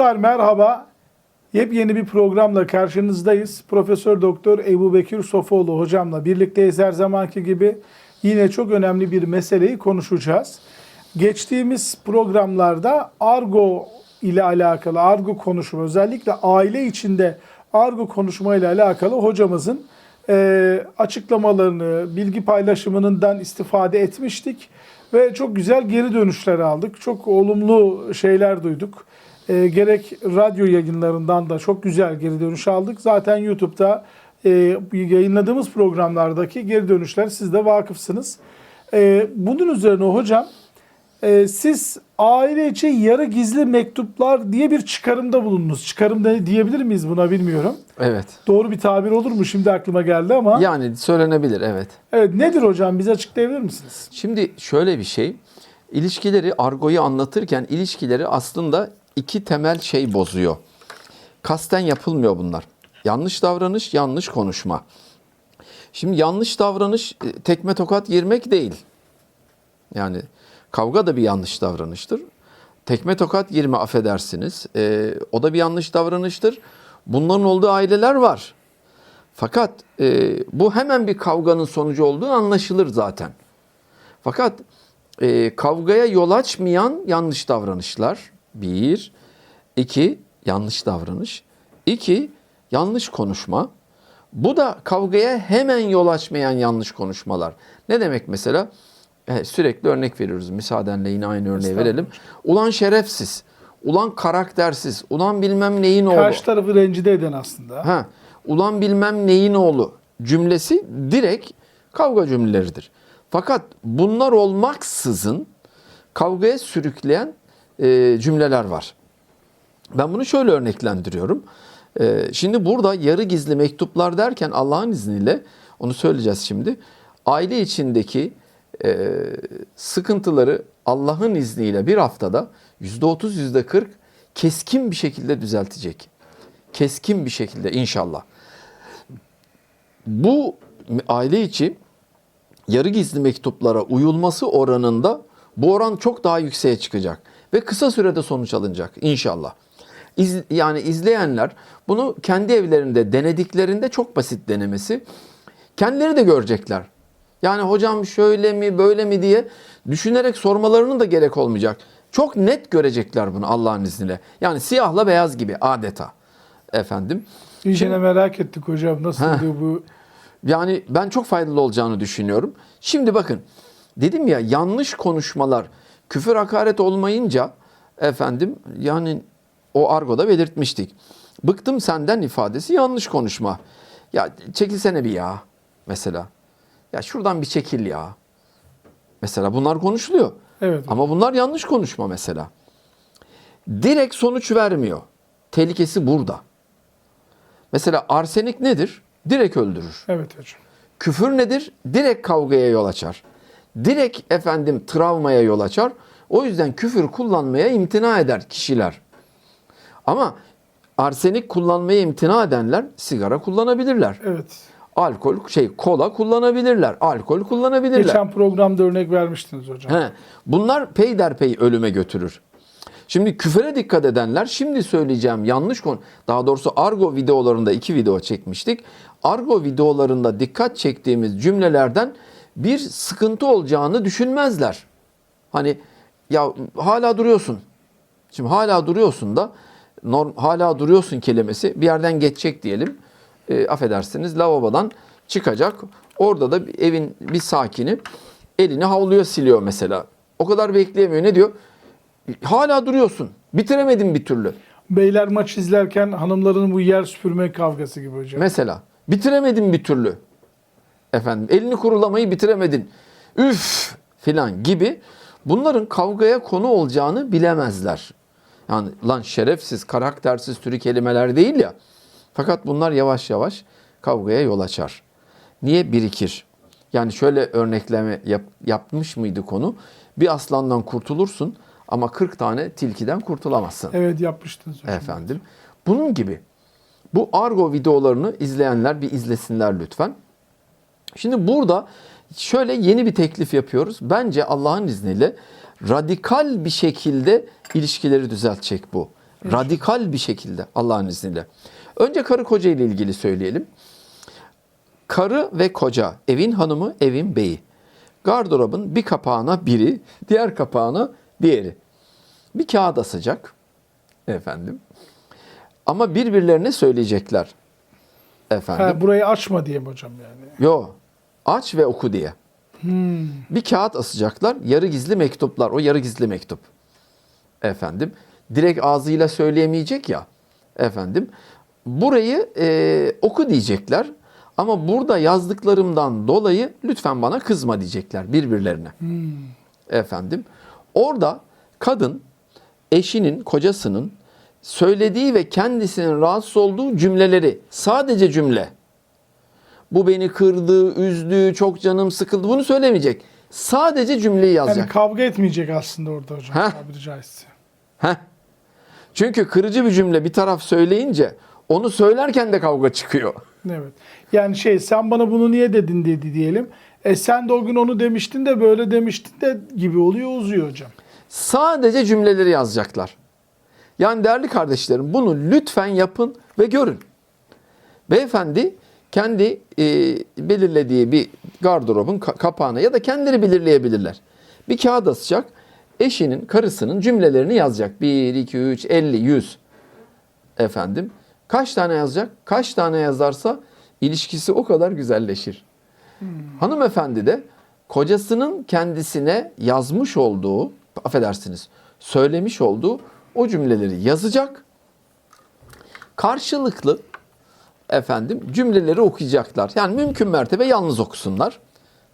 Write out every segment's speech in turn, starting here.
Dostlar merhaba. Yepyeni bir programla karşınızdayız. Profesör Doktor Ebu Bekir Sofoğlu hocamla birlikteyiz her zamanki gibi. Yine çok önemli bir meseleyi konuşacağız. Geçtiğimiz programlarda argo ile alakalı, argo konuşma özellikle aile içinde argo konuşma ile alakalı hocamızın e, açıklamalarını, bilgi paylaşımından istifade etmiştik. Ve çok güzel geri dönüşler aldık. Çok olumlu şeyler duyduk. E, gerek radyo yayınlarından da çok güzel geri dönüş aldık. Zaten YouTube'da e, yayınladığımız programlardaki geri dönüşler siz de vakıfsınız. E, bunun üzerine hocam e, siz aile içi yarı gizli mektuplar diye bir çıkarımda bulundunuz. Çıkarım da diyebilir miyiz buna bilmiyorum. Evet. Doğru bir tabir olur mu? Şimdi aklıma geldi ama. Yani söylenebilir evet. Evet nedir hocam? Bize açıklayabilir misiniz? Şimdi şöyle bir şey. İlişkileri, argoyu anlatırken ilişkileri aslında iki temel şey bozuyor. Kasten yapılmıyor bunlar. Yanlış davranış, yanlış konuşma. Şimdi yanlış davranış e, tekme tokat girmek değil. Yani kavga da bir yanlış davranıştır. Tekme tokat girme affedersiniz. E, o da bir yanlış davranıştır. Bunların olduğu aileler var. Fakat e, bu hemen bir kavganın sonucu olduğu anlaşılır zaten. Fakat e, kavgaya yol açmayan yanlış davranışlar. Bir. iki yanlış davranış. İki, yanlış konuşma. Bu da kavgaya hemen yol açmayan yanlış konuşmalar. Ne demek mesela? E, sürekli örnek veriyoruz. Müsaadenle yine aynı örneği verelim. Ulan şerefsiz, ulan karaktersiz, ulan bilmem neyin oğlu. Karşı tarafı rencide eden aslında. Ha, ulan bilmem neyin oğlu cümlesi direkt kavga cümleleridir. Fakat bunlar olmaksızın kavgaya sürükleyen e, cümleler var. Ben bunu şöyle örneklendiriyorum. E, şimdi burada yarı gizli mektuplar derken Allah'ın izniyle onu söyleyeceğiz şimdi. Aile içindeki e, sıkıntıları Allah'ın izniyle bir haftada %30 %40 keskin bir şekilde düzeltecek keskin bir şekilde inşallah. Bu aile içi yarı gizli mektuplara uyulması oranında bu oran çok daha yükseğe çıkacak ve kısa sürede sonuç alınacak inşallah. İz, yani izleyenler bunu kendi evlerinde denediklerinde çok basit denemesi. Kendileri de görecekler. Yani hocam şöyle mi böyle mi diye düşünerek sormalarının da gerek olmayacak. Çok net görecekler bunu Allah'ın izniyle. Yani siyahla beyaz gibi adeta efendim. İyicene merak ettik hocam. Nasıl Heh. diyor bu? Yani ben çok faydalı olacağını düşünüyorum. Şimdi bakın dedim ya yanlış konuşmalar küfür hakaret olmayınca efendim yani o argoda belirtmiştik. Bıktım senden ifadesi yanlış konuşma. Ya çekilsene bir ya mesela. Ya şuradan bir çekil ya. Mesela bunlar konuşuluyor. Evet. Ama bunlar yanlış konuşma mesela. Direkt sonuç vermiyor. Tehlikesi burada. Mesela arsenik nedir? Direkt öldürür. Evet hocam. Küfür nedir? Direkt kavgaya yol açar. Direkt efendim travmaya yol açar. O yüzden küfür kullanmaya imtina eder kişiler. Ama arsenik kullanmaya imtina edenler sigara kullanabilirler. Evet. Alkol şey kola kullanabilirler. Alkol kullanabilirler. Geçen programda örnek vermiştiniz hocam. He, bunlar peyderpey ölüme götürür. Şimdi küfüre dikkat edenler şimdi söyleyeceğim yanlış konu. Daha doğrusu argo videolarında iki video çekmiştik. Argo videolarında dikkat çektiğimiz cümlelerden bir sıkıntı olacağını düşünmezler. Hani ya hala duruyorsun. Şimdi hala duruyorsun da norm, hala duruyorsun kelimesi bir yerden geçecek diyelim. E, affedersiniz lavabodan çıkacak. Orada da bir evin bir sakini elini havluya siliyor mesela. O kadar bekleyemiyor. Ne diyor? Hala duruyorsun. Bitiremedin bir türlü. Beyler maç izlerken hanımların bu yer süpürme kavgası gibi hocam. Mesela bitiremedin bir türlü. Efendim elini kurulamayı bitiremedin. Üf filan gibi bunların kavgaya konu olacağını bilemezler. Yani lan şerefsiz, karaktersiz türü kelimeler değil ya. Fakat bunlar yavaş yavaş kavgaya yol açar. Niye birikir? Yani şöyle örnekleme yap- yapmış mıydı konu? Bir aslandan kurtulursun ama 40 tane tilkiden kurtulamazsın. Evet yapmıştınız hocam. Efendim. Bunun gibi. Bu argo videolarını izleyenler bir izlesinler lütfen. Şimdi burada şöyle yeni bir teklif yapıyoruz. Bence Allah'ın izniyle radikal bir şekilde ilişkileri düzeltecek bu. Radikal bir şekilde Allah'ın izniyle. Önce karı koca ile ilgili söyleyelim. Karı ve koca, evin hanımı, evin beyi. Gardırobun bir kapağına biri, diğer kapağına diğeri. Bir kağıt asacak efendim. Ama birbirlerine söyleyecekler efendim. Ha, burayı açma diye mi hocam yani? Yo. Aç ve oku diye. Bir kağıt asacaklar. Yarı gizli mektuplar. O yarı gizli mektup. Efendim. Direkt ağzıyla söyleyemeyecek ya. Efendim. Burayı e, oku diyecekler. Ama burada yazdıklarımdan dolayı lütfen bana kızma diyecekler birbirlerine. Efendim. Orada kadın eşinin, kocasının söylediği ve kendisinin rahatsız olduğu cümleleri sadece cümle bu beni kırdı, üzdü, çok canım sıkıldı. Bunu söylemeyecek. Sadece cümleyi Yani yazacak. kavga etmeyecek aslında orada hocam Heh. tabiri caizse. Heh. Çünkü kırıcı bir cümle bir taraf söyleyince onu söylerken de kavga çıkıyor. Evet. Yani şey sen bana bunu niye dedin dedi diyelim. E sen de o gün onu demiştin de böyle demiştin de gibi oluyor uzuyor hocam. Sadece cümleleri yazacaklar. Yani değerli kardeşlerim bunu lütfen yapın ve görün. Beyefendi kendi e, belirlediği bir gardırobun ka- kapağına ya da kendileri belirleyebilirler. Bir kağıt asacak. Eşinin, karısının cümlelerini yazacak. 1, 2, 3, 50, 100. Efendim. Kaç tane yazacak? Kaç tane yazarsa ilişkisi o kadar güzelleşir. Hanımefendi de kocasının kendisine yazmış olduğu, affedersiniz, söylemiş olduğu o cümleleri yazacak. Karşılıklı efendim cümleleri okuyacaklar. Yani mümkün mertebe yalnız okusunlar.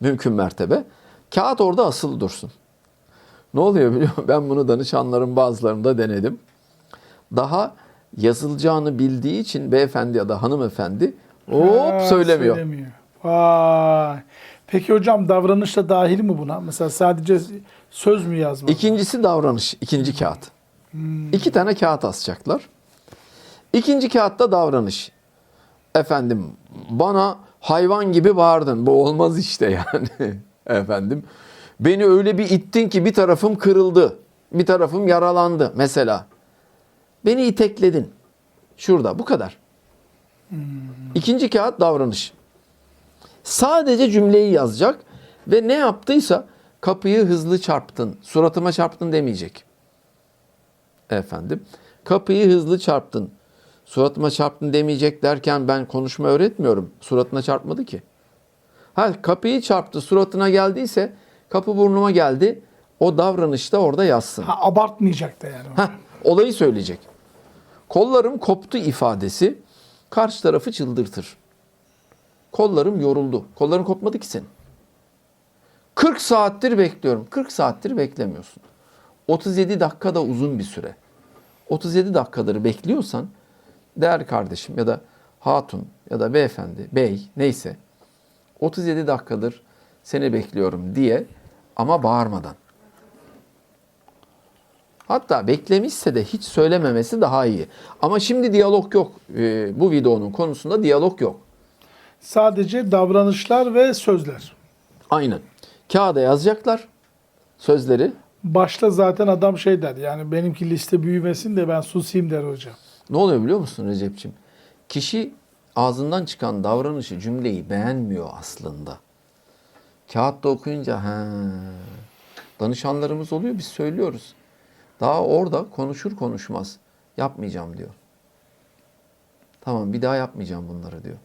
Mümkün mertebe. Kağıt orada asılı dursun. Ne oluyor biliyor musun? Ben bunu danışanların bazılarında denedim. Daha yazılacağını bildiği için beyefendi ya da hanımefendi hop Ha, söylemiyor. söylemiyor. Vay. Peki hocam davranış da dahil mi buna? Mesela sadece söz mü yazmak? İkincisi davranış, ikinci kağıt. İki tane kağıt asacaklar. İkinci kağıtta davranış. Efendim bana hayvan gibi bağırdın. Bu olmaz işte yani. Efendim beni öyle bir ittin ki bir tarafım kırıldı. Bir tarafım yaralandı mesela. Beni itekledin. Şurada bu kadar. İkinci kağıt davranış. Sadece cümleyi yazacak ve ne yaptıysa kapıyı hızlı çarptın, suratıma çarptın demeyecek. Efendim, kapıyı hızlı çarptın, suratıma çarptın demeyecek derken ben konuşma öğretmiyorum. Suratına çarpmadı ki. Ha kapıyı çarptı, suratına geldiyse kapı burnuma geldi. O davranışta orada yazsın. Ha, abartmayacak da yani. Heh, olayı söyleyecek. Kollarım koptu ifadesi karşı tarafı çıldırtır. Kollarım yoruldu. Kolların kopmadı ki senin. 40 saattir bekliyorum. 40 saattir beklemiyorsun. 37 dakika da uzun bir süre. 37 dakikadır bekliyorsan değerli kardeşim ya da hatun ya da beyefendi, bey neyse 37 dakikadır seni bekliyorum diye ama bağırmadan. Hatta beklemişse de hiç söylememesi daha iyi. Ama şimdi diyalog yok. Ee, bu videonun konusunda diyalog yok. Sadece davranışlar ve sözler. Aynen. Kağıda yazacaklar sözleri. Başta zaten adam şey der yani benimki liste büyümesin de ben susayım der hocam. Ne oluyor biliyor musun Recep'ciğim? Kişi ağzından çıkan davranışı, cümleyi beğenmiyor aslında. Kağıtta okuyunca ha danışanlarımız oluyor biz söylüyoruz. Daha orada konuşur konuşmaz yapmayacağım diyor. Tamam bir daha yapmayacağım bunları diyor.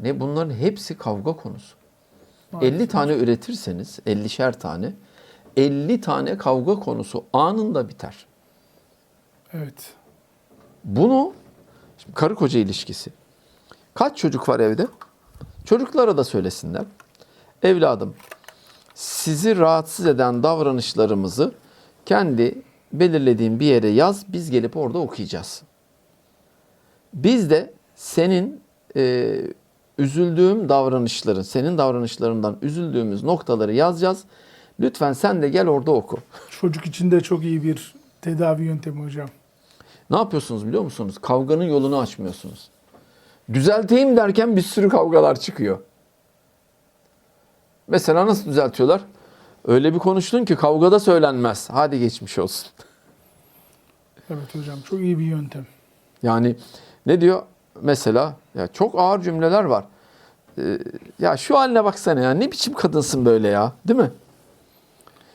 Ne bunların hepsi kavga konusu. 50 tane üretirseniz 50'şer tane 50 tane kavga konusu anında biter. Evet. Bunu şimdi karı koca ilişkisi. Kaç çocuk var evde? Çocuklara da söylesinler. Evladım sizi rahatsız eden davranışlarımızı kendi belirlediğin bir yere yaz. Biz gelip orada okuyacağız. Biz de senin e, üzüldüğüm davranışların, senin davranışlarından üzüldüğümüz noktaları yazacağız. Lütfen sen de gel orada oku. Çocuk için de çok iyi bir tedavi yöntemi hocam. Ne yapıyorsunuz biliyor musunuz? Kavganın yolunu açmıyorsunuz. Düzelteyim derken bir sürü kavgalar çıkıyor. Mesela nasıl düzeltiyorlar? Öyle bir konuştun ki kavgada söylenmez. Hadi geçmiş olsun. Evet hocam çok iyi bir yöntem. Yani ne diyor? Mesela ya çok ağır cümleler var. Ee, ya şu haline baksana ya ne biçim kadınsın böyle ya değil mi?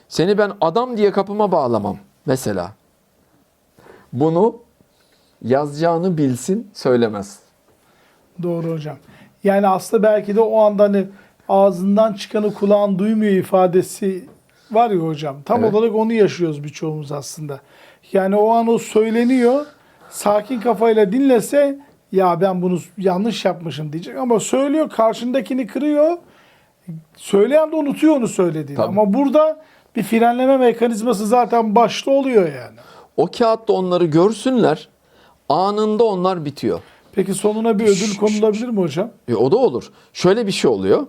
Seni ben adam diye kapıma bağlamam mesela. Bunu yazacağını bilsin söylemez. Doğru hocam. Yani aslında belki de o anda hani ağzından çıkanı kulağın duymuyor ifadesi var ya hocam. Tam Evet. olarak onu yaşıyoruz birçoğumuz aslında. Yani o an o söyleniyor. Sakin kafayla dinlese ya ben bunu yanlış yapmışım diyecek ama söylüyor karşındakini kırıyor. Söyleyen de unutuyor onu söylediğini. Tabii. Ama burada bir frenleme mekanizması zaten başta oluyor yani. O kağıtta onları görsünler. Anında onlar bitiyor. Peki sonuna bir ödül konulabilir mi hocam? E, o da olur. Şöyle bir şey oluyor.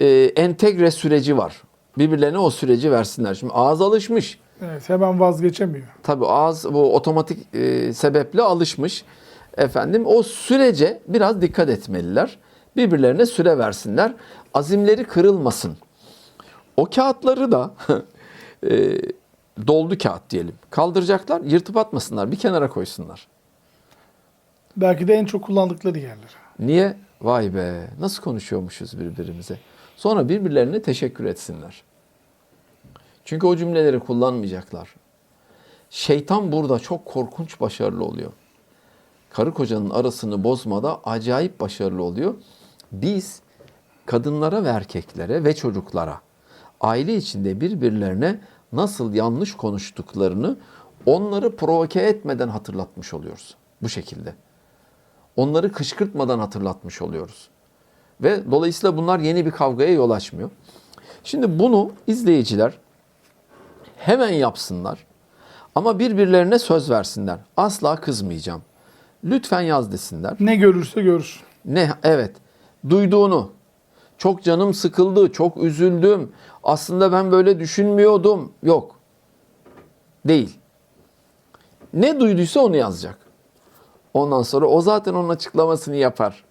E, entegre süreci var. Birbirlerine o süreci versinler. Şimdi ağız alışmış. Evet hemen vazgeçemiyor. Tabii ağız bu otomatik e, sebeple alışmış. Efendim o sürece biraz dikkat etmeliler. Birbirlerine süre versinler. Azimleri kırılmasın. O kağıtları da e, doldu kağıt diyelim. Kaldıracaklar, yırtıp atmasınlar. Bir kenara koysunlar. Belki de en çok kullandıkları yerler. Niye? Vay be nasıl konuşuyormuşuz birbirimize. Sonra birbirlerine teşekkür etsinler. Çünkü o cümleleri kullanmayacaklar. Şeytan burada çok korkunç başarılı oluyor. Karı kocanın arasını bozmada acayip başarılı oluyor. Biz kadınlara ve erkeklere ve çocuklara aile içinde birbirlerine nasıl yanlış konuştuklarını onları provoke etmeden hatırlatmış oluyoruz. Bu şekilde onları kışkırtmadan hatırlatmış oluyoruz. Ve dolayısıyla bunlar yeni bir kavgaya yol açmıyor. Şimdi bunu izleyiciler hemen yapsınlar. Ama birbirlerine söz versinler. Asla kızmayacağım. Lütfen yaz desinler. Ne görürse görsün. Ne evet duyduğunu çok canım sıkıldı, çok üzüldüm. Aslında ben böyle düşünmüyordum. Yok. Değil. Ne duyduysa onu yazacak. Ondan sonra o zaten onun açıklamasını yapar.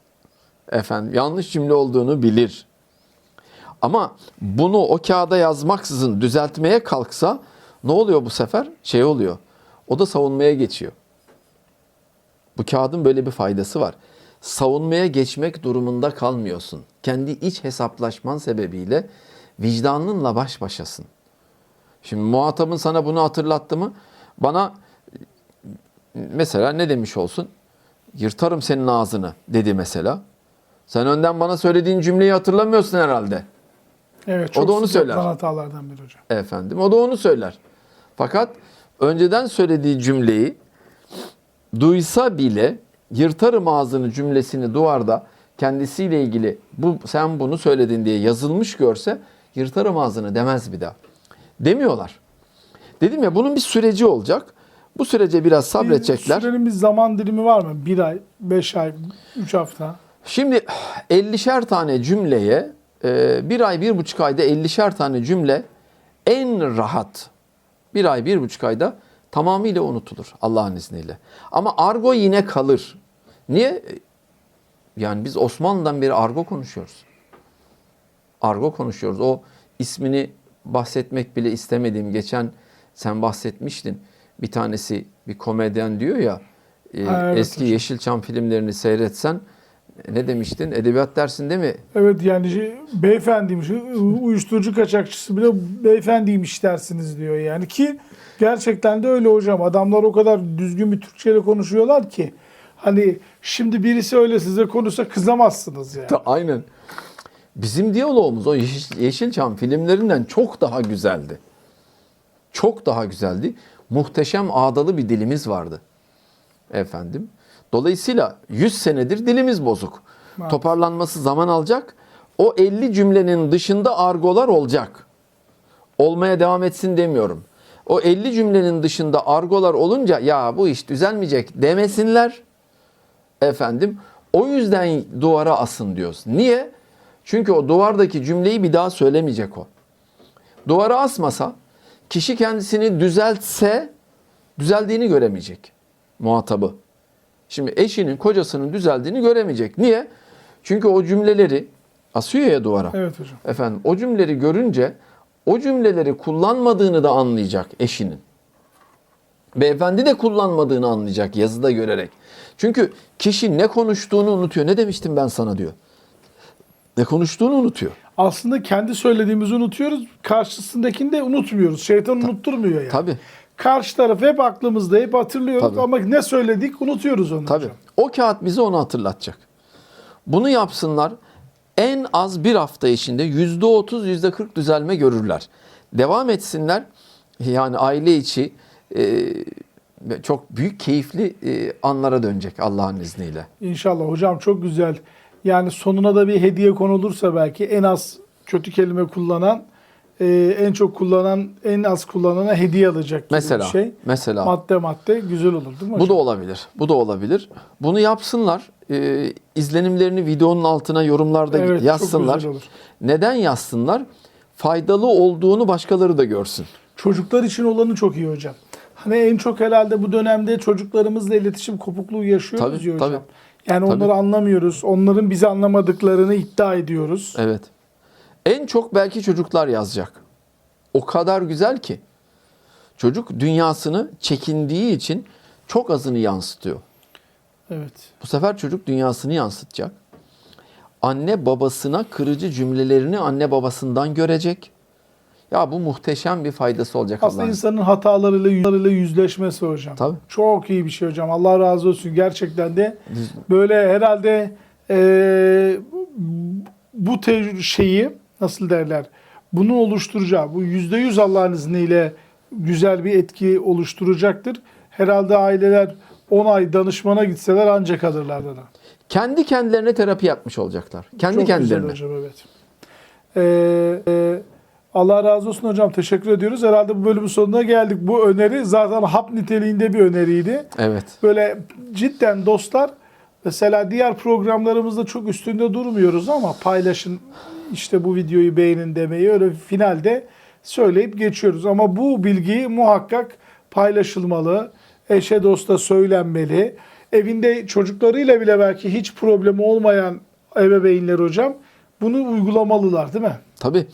Efendim yanlış cümle olduğunu bilir. Ama bunu o kağıda yazmaksızın düzeltmeye kalksa ne oluyor bu sefer? Şey oluyor. O da savunmaya geçiyor. Bu kağıdın böyle bir faydası var. Savunmaya geçmek durumunda kalmıyorsun. Kendi iç hesaplaşman sebebiyle vicdanınla baş başasın. Şimdi muhatabın sana bunu hatırlattı mı? Bana mesela ne demiş olsun? Yırtarım senin ağzını dedi mesela. Sen önden bana söylediğin cümleyi hatırlamıyorsun herhalde. Evet O çok da onu söyler. hatalardan biri hocam. Efendim o da onu söyler. Fakat önceden söylediği cümleyi duysa bile yırtarım ağzını cümlesini duvarda kendisiyle ilgili bu sen bunu söyledin diye yazılmış görse yırtarım ağzını demez bir daha. Demiyorlar. Dedim ya bunun bir süreci olacak. Bu sürece biraz sabredecekler. Sürenin bir zaman dilimi var mı? Bir ay, beş ay, üç hafta. Şimdi 50'şer tane cümleye e, bir ay, bir buçuk ayda 50'şer tane cümle en rahat bir ay, bir buçuk ayda tamamıyla unutulur Allah'ın izniyle. Ama argo yine kalır. Niye? Yani biz Osmanlı'dan beri argo konuşuyoruz. Argo konuşuyoruz. O ismini bahsetmek bile istemediğim geçen sen bahsetmiştin. Bir tanesi bir komedyen diyor ya e, Ha, evet eski hocam. Yeşilçam filmlerini seyretsen ne demiştin? Edebiyat dersinde mi? Evet yani şey, beyefendiymiş, uyuşturucu kaçakçısı bile beyefendiymiş dersiniz diyor yani ki gerçekten de öyle hocam. Adamlar o kadar düzgün bir Türkçeyle konuşuyorlar ki hani şimdi birisi öyle size konuşsa kızamazsınız yani. Aynen. Bizim diyalogumuz o Yeşil- Yeşilçam filmlerinden çok daha güzeldi. Çok daha güzeldi. Muhteşem ağdalı bir dilimiz vardı. Efendim. Dolayısıyla 100 senedir dilimiz bozuk. Maalesef. Toparlanması zaman alacak. O 50 cümlenin dışında argolar olacak. Olmaya devam etsin demiyorum. O 50 cümlenin dışında argolar olunca ya bu iş düzelmeyecek demesinler. Efendim o yüzden duvara asın diyoruz. Niye? Çünkü o duvardaki cümleyi bir daha söylemeyecek o. Duvara asmasa kişi kendisini düzeltse düzeldiğini göremeyecek muhatabı. Şimdi eşinin kocasının düzeldiğini göremeyecek. Niye? Çünkü o cümleleri asıyor ya duvara. Evet hocam. Efendim o cümleleri görünce o cümleleri kullanmadığını da anlayacak eşinin. Beyefendi de kullanmadığını anlayacak yazıda görerek. Çünkü kişi ne konuştuğunu unutuyor. Ne demiştim ben sana diyor. Ne konuştuğunu unutuyor. Aslında kendi söylediğimizi unutuyoruz. Karşısındakini de unutmuyoruz. Şeytan unutturmuyor yani. Tabii. Karşı taraf hep aklımızda, hep hatırlıyoruz Tabii. ama ne söyledik unutuyoruz onu Tabii. hocam. O kağıt bize onu hatırlatacak. Bunu yapsınlar. En az bir hafta içinde yüzde otuz, yüzde kırk düzelme görürler. Devam etsinler. Yani aile içi e, çok büyük keyifli e, anlara dönecek Allah'ın izniyle. İnşallah hocam çok güzel. Yani sonuna da bir hediye konulursa belki en az kötü kelime kullanan, e, en çok kullanan, en az kullanana hediye alacak gibi Mesela, bir şey. mesela. Madde madde güzel olur değil mi hocam? Bu da olabilir. Bu da olabilir. Bunu yapsınlar. E, izlenimlerini videonun altına yorumlarda Evet, yazsınlar. Neden yazsınlar? Faydalı olduğunu başkaları da görsün. Çocuklar için olanı çok iyi hocam. Hani en çok herhalde bu dönemde çocuklarımızla iletişim kopukluğu yaşıyoruz Tabii, ya hocam. tabii. Yani Tabii. onları anlamıyoruz. Onların bizi anlamadıklarını iddia ediyoruz. Evet. En çok belki çocuklar yazacak. O kadar güzel ki. Çocuk dünyasını çekindiği için çok azını yansıtıyor. Evet. Bu sefer çocuk dünyasını yansıtacak. Anne babasına kırıcı cümlelerini anne babasından görecek. Ya bu muhteşem bir faydası olacak Aslında Allah'ın. insanın hatalarıyla, yüzleşmesi hocam. Tabii. Çok iyi bir şey hocam. Allah razı olsun. Gerçekten de böyle herhalde eee, bu şeyi nasıl derler? Bunu oluşturacağı, bu yüzde yüz Allah'ın izniyle güzel bir etki oluşturacaktır. Herhalde aileler 10 ay danışmana gitseler ancak alırlar da. Kendi kendilerine terapi yapmış olacaklar. Kendi Çok kendilerine. güzel hocam evet. Ee, e, Allah razı olsun hocam. Teşekkür ediyoruz. Herhalde bu bölümün sonuna geldik. Bu öneri zaten hap niteliğinde bir öneriydi. Evet. Böyle cidden dostlar mesela diğer programlarımızda çok üstünde durmuyoruz ama paylaşın işte bu videoyu beğenin demeyi öyle finalde söyleyip geçiyoruz. Ama bu bilgi muhakkak paylaşılmalı. Eşe dosta söylenmeli. Evinde çocuklarıyla bile belki hiç problemi olmayan ebeveynler hocam bunu uygulamalılar değil mi? Tabii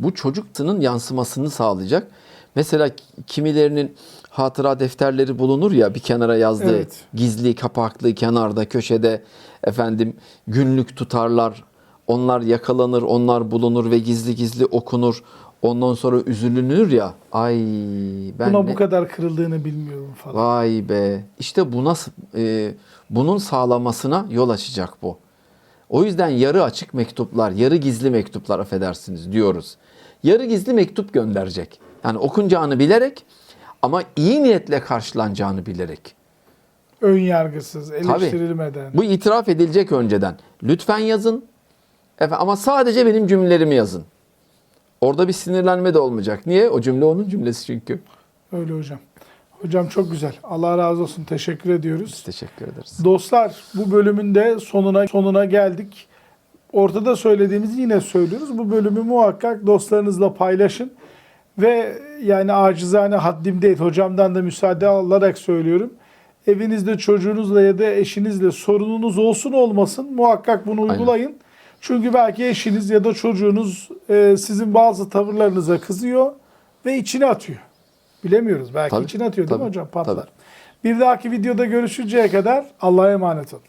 bu çocukların yansımasını sağlayacak. Mesela kimilerinin hatıra defterleri bulunur ya bir kenara yazdığı Evet. gizli kapaklı kenarda köşede efendim günlük tutarlar. Onlar yakalanır, onlar bulunur ve gizli gizli okunur. Ondan sonra üzülünür ya. Ay ben Buna ne- bu kadar kırıldığını bilmiyorum falan. Vay be. İşte buna e, bunun sağlamasına yol açacak bu. O yüzden yarı açık mektuplar, yarı gizli mektuplar affedersiniz diyoruz. Yarı gizli mektup gönderecek. Yani okunacağını bilerek ama iyi niyetle karşılanacağını bilerek. Ön yargısız, eleştirilmeden. Bu itiraf edilecek önceden. Lütfen yazın. Efe, ama sadece benim cümlelerimi yazın. Orada bir sinirlenme de olmayacak. Niye? O cümle onun cümlesi çünkü. Öyle hocam. Hocam çok güzel. Allah razı olsun. Teşekkür ediyoruz. Teşekkür ederiz. Dostlar bu bölümün de sonuna sonuna geldik. Ortada söylediğimizi yine söylüyoruz. Bu bölümü muhakkak dostlarınızla paylaşın. Ve yani acizane haddim değil. Hocamdan da müsaade alarak söylüyorum. Evinizde çocuğunuzla ya da eşinizle sorununuz olsun olmasın muhakkak bunu Aynen. Çünkü belki eşiniz ya da çocuğunuz e, sizin bazı tavırlarınıza kızıyor ve içine atıyor. Bilemiyoruz. Belki Tabii, içine atıyor değil mi hocam? Patlar. tabii. Bir dahaki videoda görüşünceye kadar Allah'a emanet olun.